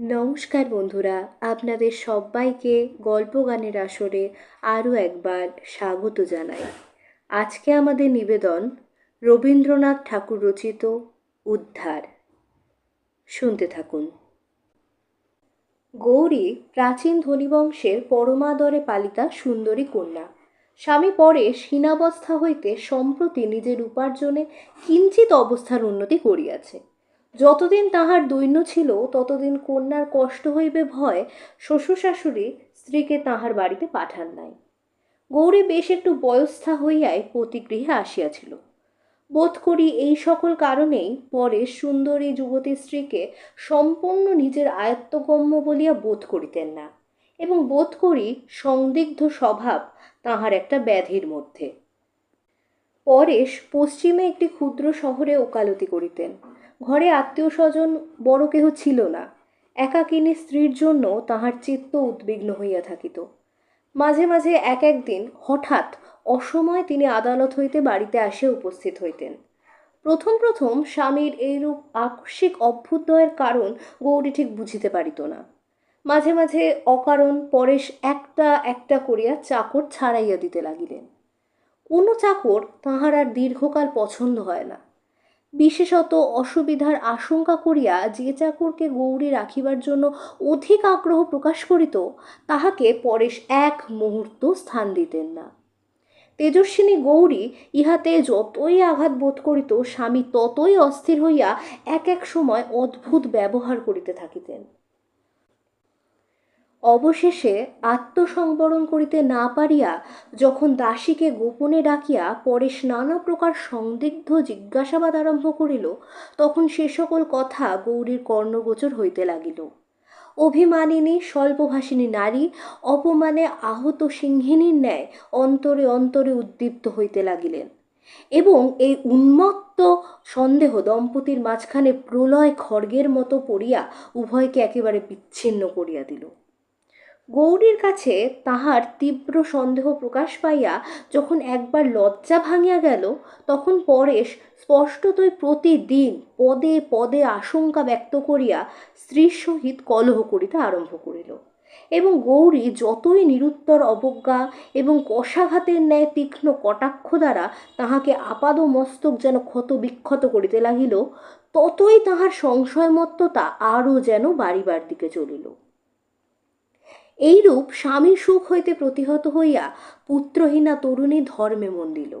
নমস্কার বন্ধুরা, আপনাদের সবাইকে গল্প গানের আসরে আরও একবার স্বাগত জানাই। আজকে আমাদের নিবেদন রবীন্দ্রনাথ ঠাকুর রচিত উদ্ধার। শুনতে থাকুন। গৌরী প্রাচীন ধনীবংশের পরমাদরে পালিতা সুন্দরী কন্যা। স্বামী পরেশ হীনাবস্থা হইতে সম্প্রতি নিজের উপার্জনে কিঞ্চিত অবস্থার উন্নতি করিয়াছে। যতদিন তাহার দৈন্য ছিল, ততদিন কন্যার কষ্ট হইবে ভয় শ্বশুর শাশুড়ি স্ত্রীকে তাহার বাড়িতে পাঠান নাই। গৌরী বেশ একটু বয়স্থা হইয়াই পতিগৃহে আসিয়াছিল। বোধ করি এই সকল কারণেই পরে সুন্দরী যুবতী স্ত্রীকে সম্পূর্ণ নিজের আয়ত্তগম্য বলিয়া বোধ করিতেন না এবং বোধ করি সন্দিগ্ধ স্বভাব তাহার একটা ব্যাধির মধ্যে। পরেশ পশ্চিমে একটি ক্ষুদ্র শহরে ওকালতি করিতেন। ঘরে আত্মীয় স্বজন বড় কেহ ছিল না। একাকিনী স্ত্রীর জন্য তাহার চিত্ত উদ্বিগ্ন হইয়া থাকিত। মাঝে মাঝে এক একদিন হঠাৎ অসময়ে তিনি আদালত হইতে বাড়িতে আসিয়া উপস্থিত হইতেন। প্রথম প্রথম স্বামীর এইরূপ আকস্মিক অভ্যুদয়ের কারণ গৌরী ঠিক বুঝিতে পারিত না। মাঝে মাঝে অকারণ পরেশ একটা একটা করিয়া চাকর ছাড়াইয়া দিতে লাগিলেন। কোনো চাকর তাহার আর দীর্ঘকাল পছন্দ হয় না। বিশেষত অসুবিধার আশঙ্কা করিয়া যে চাকরকে গৌরী রাখিবার জন্য অধিক আগ্রহ প্রকাশ করিত, তাহাকে পরেশ এক মুহূর্ত স্থান দিতেন না। তেজস্বিনী গৌরী ইহাতে যতই আঘাত বোধ করিত, স্বামী ততই অস্থির হইয়া এক এক সময় অদ্ভুত ব্যবহার করিতে থাকিতেন। অবশেষে আত্মসংবরণ করিতে না পারিয়া যখন দাসীকে গোপনে ডাকিয়া পরেশ নানা প্রকার সন্দিগ্ধ জিজ্ঞাসাবাদ আরম্ভ করিল, তখন সে সকল কথা গৌরীর কর্ণগোচর হইতে লাগিল। অভিমানিনী, স্বল্পভাষিনী নারী, অপমানে আহত সিংহিনীর ন্যায় অন্তরে অন্তরে উদ্দীপ্ত হইতে লাগিলেন এবং এই উন্মত্ত সন্দেহ দম্পতির মাঝখানে প্রলয় খড়গের মতো পড়িয়া উভয়কে একেবারে বিচ্ছিন্ন করিয়া দিল। গৌরীর কাছে তাহার তীব্র সন্দেহ প্রকাশ পাইয়া যখন একবার লজ্জা ভাঙিয়া গেল, তখন পরেশ স্পষ্টতই প্রতিদিন পদে পদে আশঙ্কা ব্যক্ত করিয়া স্ত্রীর সহিত কলহ করিতে আরম্ভ করিল। এবং গৌরী যতই নিরুত্তর অবজ্ঞা এবং কষাঘাতের ন্যায় তীক্ষ্ণ কটাক্ষ দ্বারা তাহাকে আপাদ মস্তক যেন ক্ষত বিক্ষত করিতে লাগিল, ততই তাহার সংশয়মত্ততা আরও যেন বাড়িবার দিকে চলিল। এইরূপ স্বামী সুখ হইতে প্রতিহত হইয়া পুত্রহীনা তরুণী ধর্মে মন দিল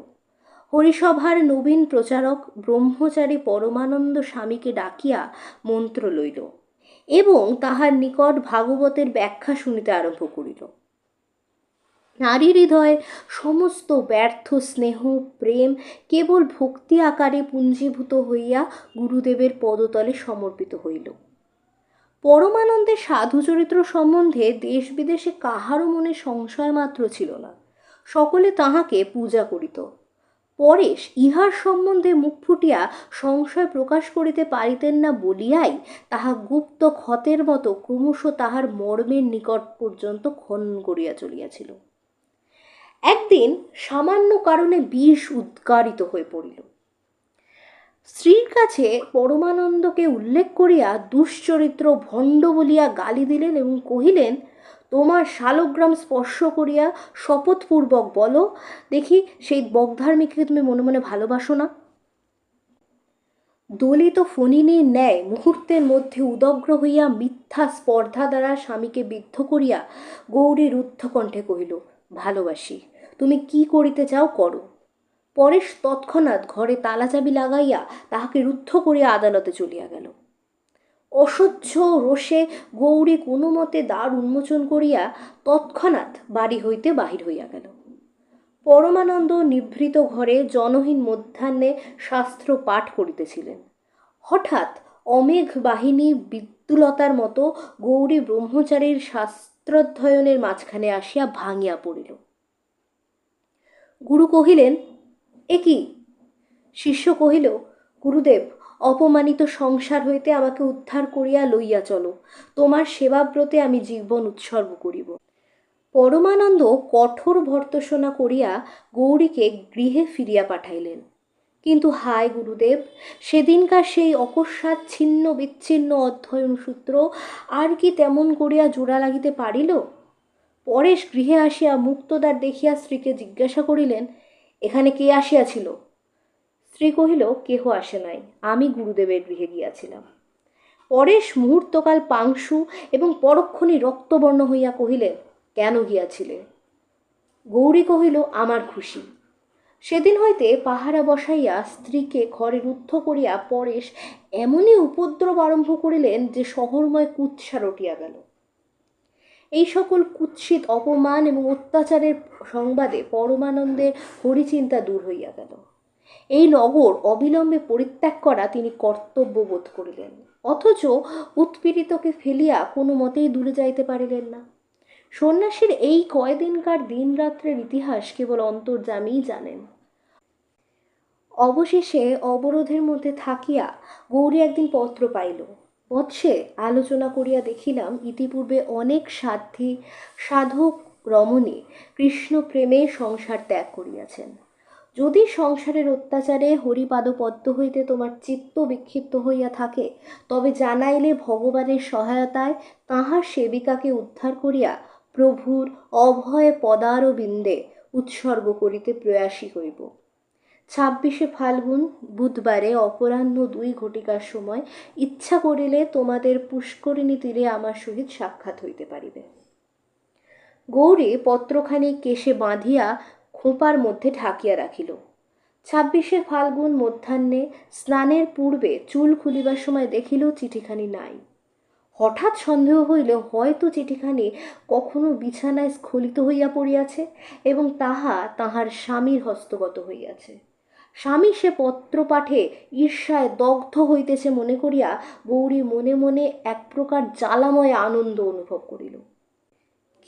হরিসভার নবীন প্রচারক ব্রহ্মচারী পরমানন্দ স্বামীকে ডাকিয়া মন্ত্র লইল এবং তাহার নিকট ভাগবতের ব্যাখ্যা শুনিতে আরম্ভ করিল। নারী হৃদয়ে সমস্ত ব্যর্থ স্নেহ, প্রেম কেবল ভক্তি আকারে পুঞ্জীভূত হইয়া গুরুদেবের পদতলে সমর্পিত হইল। পরমানন্দের সাধু চরিত্র সম্বন্ধে দেশ বিদেশে কাহারও মনে সংশয় মাত্র ছিল না। সকলে তাহাকে পূজা করিত। পরেশ ইহার সম্বন্ধে মুখ ফুটিয়া সংশয় প্রকাশ করিতে পারিতেন না বলিয়াই তাহা গুপ্ত ক্ষতের মতো ক্রমশ তাহার মর্মের নিকট পর্যন্ত খনন করিয়া চলিয়াছিল। একদিন সামান্য কারণে বিষ উদ্গারিত হয়ে পড়িল। স্ত্রীর কাছে পরমানন্দকে উল্লেখ করিয়া দুশ্চরিত্র ভণ্ড বলিয়া গালি দিলেন এবং কহিলেন, তোমার শালগ্রাম স্পর্শ করিয়া শপথপূর্বক বলো, দেখি সেই বকধার্মিককে তুমি মনে মনে ভালোবাসো না? দলিত ফণিনীর ন্যায় মুহূর্তের মধ্যে উদগ্র হইয়া মিথ্যা স্পর্ধা দ্বারা স্বামীকে বিদ্ধ করিয়া গৌরী রুদ্ধকণ্ঠে কহিল, ভালোবাসি, তুমি কি করিতে চাও করো? পরেশ তৎক্ষণাৎ ঘরে তালা চাবি লাগাইয়া তাহাকে রুদ্ধ করিয়া আদালতে চলিয়া গেল। অসহ্য রোষে গৌরী কোনো মতে দ্বার উন্মোচন করিয়া তৎক্ষণাৎ বাড়ি হইতে বাহির হইয়া গেল। পরমানন্দ নিভৃত ঘরে জনহীন মধ্যাহ্নে শাস্ত্র পাঠ করিতেছিলেন। হঠাৎ অমেঘ বাহিনী বিদ্যুলতার মতো গৌরী ব্রহ্মচারীর শাস্ত্রাধ্যয়নের মাঝখানে আসিয়া ভাঙিয়া পড়িল। গুরু কহিলেন এ কি? শিষ্য কহিল, গুরুদেব, অপমানিত সংসার হইতে আমাকে উদ্ধার করিয়া লইয়া চলো। তোমার সেবাব্রতে আমি জীবন উৎসর্গ করিব পরমানন্দ কঠোর ভর্তসনা করিয়া গৌরীকে গৃহে ফিরিয়া পাঠাইলেন। কিন্তু হায় গুরুদেব, সেদিনকার সেই অকস্মাৎ ছিন্ন বিচ্ছিন্ন অধ্যয়ন সূত্র আর কি তেমন করিয়া জোড়া লাগিতে পারিল পরেশ গৃহে আসিয়া মুক্তদার দেখিয়া স্ত্রীকে জিজ্ঞাসা করিলেন এখানে কে আসিয়াছিল? স্ত্রী কহিল, কেহ আসে নাই, আমি গুরুদেবের গৃহে গিয়াছিলাম। পরেশ মুহূর্তকাল পাংশু এবং পরক্ষণে রক্তবর্ণ হইয়া কহিলেন, কেন গিয়াছিলে? গৌরী কহিল, আমার খুশি। সেদিন হইতে পাহারা বসাইয়া স্ত্রীকে ঘরে রুদ্ধ করিয়া পরেশ এমনই উপদ্রব আরম্ভ করিলেন যে শহরময় কুৎসা রটিয়া গেল। এই সকল কুৎসিত অপমান এবং অত্যাচারের সংবাদে পরমানন্দের হরিচিন্তা দূর হইয়া গেল। এই নগর অবিলম্বে পরিত্যাগ করা তিনি কর্তব্য বোধ করিলেন, অথচ উৎপীড়িতকে ফেলিয়া কোনো মতেই দূরে যাইতে পারিলেন না। সন্ন্যাসীর এই কয়দিনকার দিনরাত্রের ইতিহাস কেবল অন্তর্যামীই জানেন। অবশেষে অবরোধের মধ্যে থাকিয়া গৌরী একদিন পত্র পাইল। বৎসে আলোচনা করিয়া দেখিলাম, ইতিপূর্বে অনেক সাধ্যী, সাধক রমণী কৃষ্ণ প্রেমে সংসার ত্যাগ করিয়াছেন। যদি সংসারের অত্যাচারে হরিপাদপদ্ম হইতে তোমার চিত্ত বিক্ষিপ্ত হইয়া থাকে, তবে জানাইলে ভগবানের সহায়তায় তাহার সেবিকাকে উদ্ধার করিয়া প্রভুর অভয় পদারবিন্দে উৎসর্গ করিতে প্রয়াসী হইব। ছাব্বিশে ফাল্গুন, বুধবারে অপরাহ্ন দুই ঘটিকার সময় ইচ্ছা করিলে তোমাদের পুষ্করিণী তীরে আমার সহিত সাক্ষাৎ হইতে পারিবে। গৌরী পত্রখানি কেশে বাঁধিয়া খোঁপার মধ্যে ঢাকিয়া রাখিল। ছাব্বিশে ফাল্গুন মধ্যাহ্নে স্নানের পূর্বে চুল খুলিবার সময় দেখিল চিঠিখানি নাই। হঠাৎ সন্দেহ হইল, হয়তো চিঠিখানি কখনো বিছানায় স্খলিত হইয়া পড়িয়াছে এবং তাহা তাহার স্বামীর হস্তগত হইয়াছে। স্বামী সে পত্র পাঠে ঈর্ষায় দগ্ধ হইতেছে মনে করিয়া গৌরী মনে মনে এক প্রকার জ্বালাময় আনন্দ অনুভব করিল।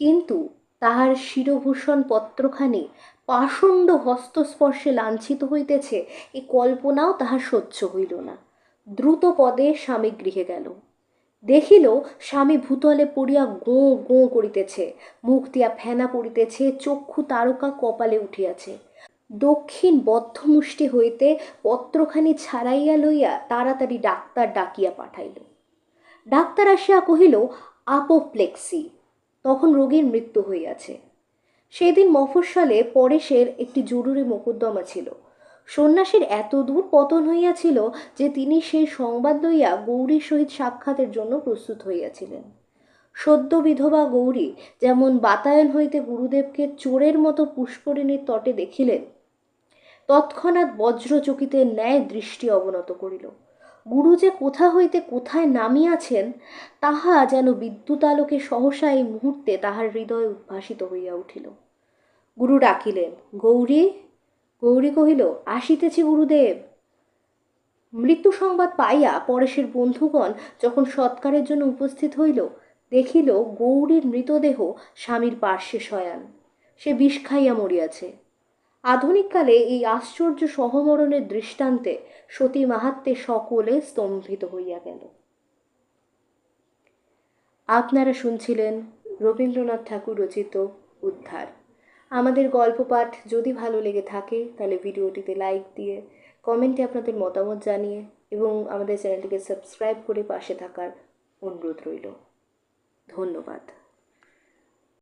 কিন্তু তাহার শিরভূষণ পত্রখানি পাষণ্ড হস্তস্পর্শে লাঞ্ছিত হইতেছে এই কল্পনাও তাহার সহ্য হইল না। দ্রুত পদে স্বামী গৃহে গেল। দেখিল স্বামী ভূতলে পড়িয়া গোঁ গোঁ করিতেছে, মুখ দিয়া ফেনা পড়িতেছে, চক্ষু তারকা কপালে উঠিয়াছে। দক্ষিণ বদ্ধমুষ্টি হইতে পত্রখানি ছাড়াইয়া লইয়া তাড়াতাড়ি ডাক্তার ডাকিয়া পাঠাইল। ডাক্তার আসিয়া কহিল, আপোপ্লেক্সি। তখন রোগীর মৃত্যু হইয়াছে। সেদিন মফস্বলে পরেশের একটি জরুরি মোকদ্দমা ছিল। সন্ন্যাসীর এত দূর পতন হইয়াছিল যে তিনি সেই সংবাদ লইয়া গৌরীর সহিত সাক্ষাতের জন্য প্রস্তুত হইয়াছিলেন। সদ্য বিধবা গৌরী যেমন বাতায়ন হইতে গুরুদেবকে চোরের মতো পুষ্করিণীর তটে দেখিলেন তৎক্ষণাৎ বজ্রচকিতের ন্যায় দৃষ্টি অবনত করিল। গুরু যে কোথা হইতে কোথায় নামিয়াছেন, তাহা যেন বিদ্যুৎ আলোকে সহসা এই মুহূর্তে তাহার হৃদয়ে উদ্ভাসিত হইয়া উঠিল। গুরু ডাকিলেন, গৌরী গৌরী কহিল, আসিতেছি গুরুদেব। মৃত্যু সংবাদ পাইয়া পরেশের বন্ধুগণ যখন সৎকারের জন্য উপস্থিত হইল, দেখিল গৌরীর মৃতদেহ স্বামীর পার্শ্বে শয়ান। সে বিষ খাইয়া মরিয়াছে। আধুনিককালে এই আশ্চর্য সহমরণের দৃষ্টান্তে সতী মাহাত্মে সকলে স্তম্ভিত হইয়া গেল। আপনারা শুনছিলেন রবীন্দ্রনাথ ঠাকুর রচিত উদ্ধার। আমাদের গল্প পাঠ যদি ভালো লেগে থাকে, তাহলে ভিডিওটিতে লাইক দিয়ে, কমেন্টে আপনাদের মতামত জানিয়ে এবং আমাদের চ্যানেলটিকে সাবস্ক্রাইব করে পাশে থাকার অনুরোধ রইল। ধন্যবাদ।